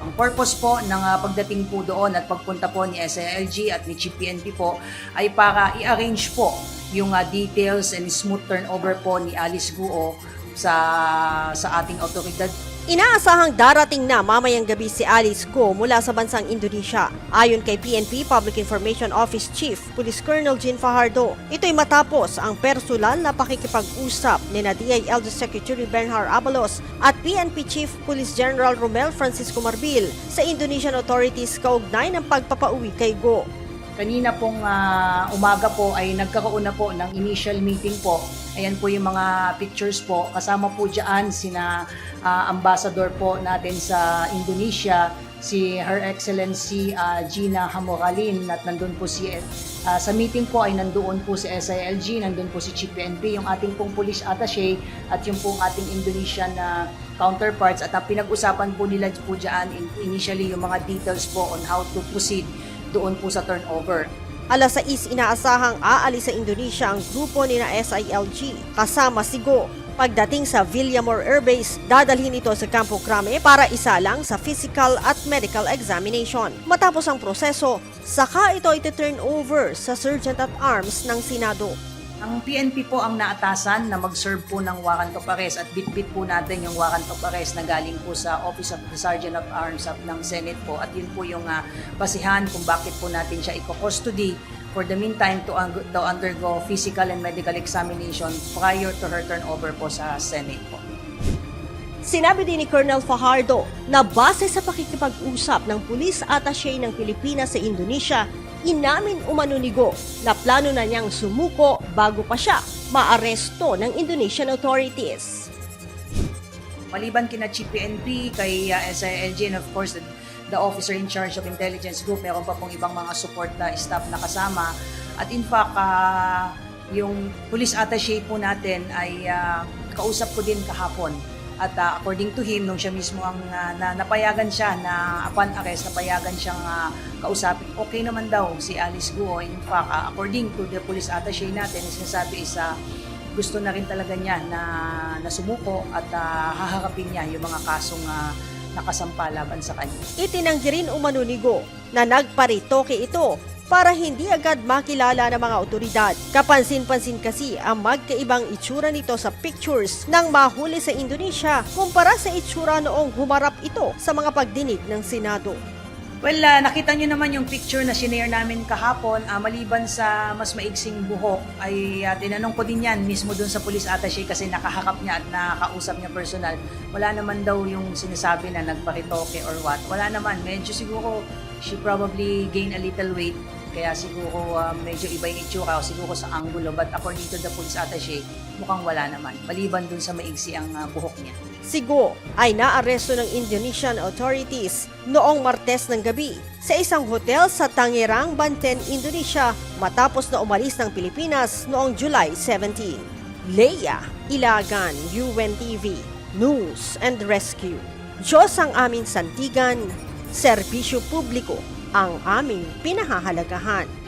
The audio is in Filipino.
Ang purpose po ng ah, pagdating po doon at pagpunta po ni SILG at ni Chief PNP po ay para i-arrange po yung ah, details and smooth turnover po ni Alice Guo sa sa ating otoridad Inaasahang darating na mamayang gabi si Alice Go mula sa bansang Indonesia. Ayon kay PNP Public Information Office Chief Police Colonel Jean Fajardo, ito'y matapos ang personal na pakikipag-usap ni na DILG Secretary Bernhard Abalos at PNP Chief Police General Romel Francisco Marbil sa Indonesian authorities kaugnay ng pagpapauwi kay Go. Kanina pong ah, umaga po ay nagkakaroon na po ng initial meeting po. Ayan po yung mga pictures po. Kasama po dyan sina ah, ambassador po natin sa Indonesia, si Her Excellency ah, Gina Hamoralin at nandun po si ah, sa meeting po ay nandoon po si SILG, nandun po si Chief PNP, yung ating pong police attaché at yung pong ating Indonesian na counterparts at ang pinag-usapan po nila po dyan in- initially yung mga details po on how to proceed doon po sa turnover. Alas 6 inaasahang aalis sa Indonesia ang grupo ni na SILG kasama si Go. Pagdating sa Villamor Air Base, dadalhin ito sa Campo Crame para isalang sa physical at medical examination. Matapos ang proseso, saka ito iti-turn over sa Sergeant at Arms ng Senado. Ang PNP po ang naatasan na mag-serve po ng warrant of arrest at bitbit po natin yung warrant of arrest na galing po sa Office of the Sergeant of Arms of ng Senate po at yun po yung ah, basihan kung bakit po natin siya i-custody for the meantime to, un- to undergo physical and medical examination prior to her turnover po sa Senate po. Sinabi din ni Colonel Fajardo na base sa pakikipag-usap ng pulis attaché ng Pilipinas sa Indonesia, inamin umano ni Go na plano na niyang sumuko bago pa siya maaresto ng Indonesian authorities. Maliban kina Chief kay uh, SILG, and of course, the, the officer in charge of intelligence group, meron pa pong ibang mga support na staff na kasama. At in fact, ah, yung police attaché po natin ay ah, kausap ko din kahapon. At ah, according to him, nung siya mismo ang ah, na, napayagan siya na upon arrest, napayagan siyang ah, kausapin. Okay naman daw si Alice Guo. In fact, ah, according to the police attaché natin, sinasabi is ah, gusto na rin talaga niya na, na sumuko at ah, haharapin niya yung mga kasong ah, nakasampa laban sa kanya. Itinanggi rin umano ni Go na nagparitoke ito para hindi agad makilala ng mga otoridad. Kapansin-pansin kasi ang magkaibang itsura nito sa pictures ng mahuli sa Indonesia kumpara sa itsura noong humarap ito sa mga pagdinig ng Senado. Well, ah, nakita niyo naman yung picture na sinare namin kahapon. Ah, maliban sa mas maigsing buhok, ay ah, tinanong ko din yan mismo doon sa police attaché kasi nakaharap niya at nakakausap niya personal. Wala naman daw yung sinasabi na nagparitoke or what. Wala naman. Medyo siguro she probably gain a little weight. Kaya siguro ah, medyo iba yung itsura o siguro sa angulo. But according to the police attaché, mukhang wala naman. Maliban dun sa maigsi ang ah, buhok niya. Si Go ay naaresto ng Indonesian authorities noong Martes ng gabi sa isang hotel sa Tangerang, Banten, Indonesia matapos na umalis ng Pilipinas noong July 17. Leia Ilagan, UNTV, News and Rescue. Diyos ang aming santigan, serbisyo publiko ang aming pinahahalagahan.